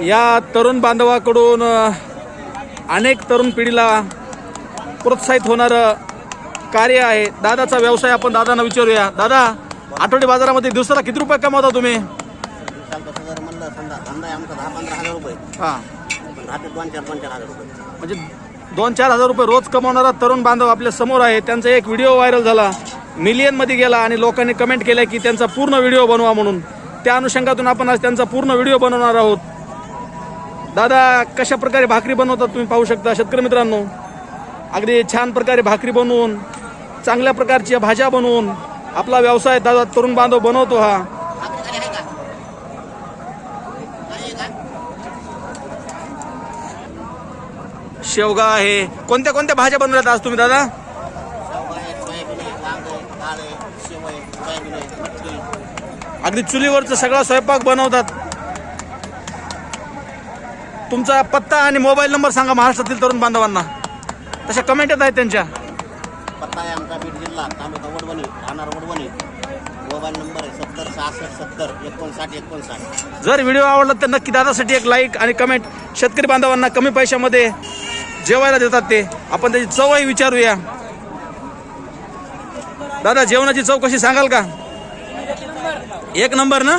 या तरुण बांधवाकडून अनेक तरुण पिढीला प्रोत्साहित होणारं कार्य आहे. दादाचा व्यवसाय आपण दादांना विचारूया. दादा आठवडे बाजारामध्ये दिवसाला किती रुपये कमावता तुम्ही? हां. दोन चार हजार रुपये म्हणजे दोन चार हजार रुपये रोज कमावणारा तरुण बांधव आपल्यासमोर आहे. त्यांचा एक व्हिडिओ व्हायरल झाला. मिलियनमध्ये गेला आणि लोकांनी कमेंट केल्या की त्यांचा पूर्ण व्हिडिओ बनवा म्हणून. त्या अनुषंगातून आपण आज त्यांचा पूर्ण व्हिडिओ बनवणार आहोत. दादा कशा प्रकारे भाकरी बनवतात तुम्ही पाहू शकता शेतकरी मित्रांनो? अगदी छान प्रकारे भाकरी बनवून चांगल्या प्रकारच्या भाज्या बनवून आपला व्यवसाय दादा तरुण बांधव बनवतो हा. शेवगा आहे. कोणत्या कोणत्या भाज्या बनवल्यात आज तुम्ही दादा? अगदी चुलीवरचं सगळा स्वयंपाक बनवतात. तुमचा पत्ता आणि मोबाईल नंबर सांगा महाराष्ट्रातील तरुण बांधवांना. तशा कमेंट येत आहेत त्यांच्या. पत्ता आहे आमचा बीड जिल्हा तालुका वडवणी राहणार वडवणी. मोबाईल नंबर आहे सत्तर सहासष्ट सत्तर एकोणसाठ एकोणसाठ. जर व्हिडिओ आवडला तर नक्की दादासाठी एक लाईक आणि कमेंट शेतकरी बांधवांना कमी पैशामध्ये जेवायला देतात ते. आपण त्याची चवही विचारूया. दादा जेवणाची चव कशी सांगाल का? एक नंबर ना?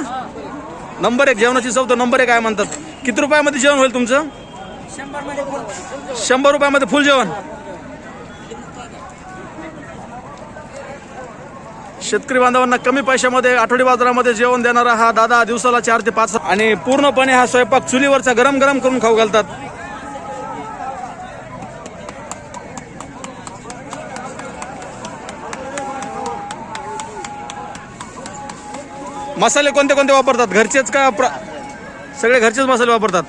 नंबर एक जेवणाची चव तर नंबर एक काय म्हणतात. किती रुपयामध्ये जेवण होईल तुमचं? शंभर रुपयामध्ये फुल जेवण? शेतकरी बांधवांना कमी पैशामध्ये आठवडी बाजारामध्ये जेवण देणारा हा दादा दिवसाला चार ते पाच आणि पूर्णपणे हा स्वयंपाक चुलीवरचा गरम गरम करून खाऊ घालतात. मसाले कोणते कोणते वापरतात? घरचेच का प्र- सगळे घरचेच मसाले वापरतात.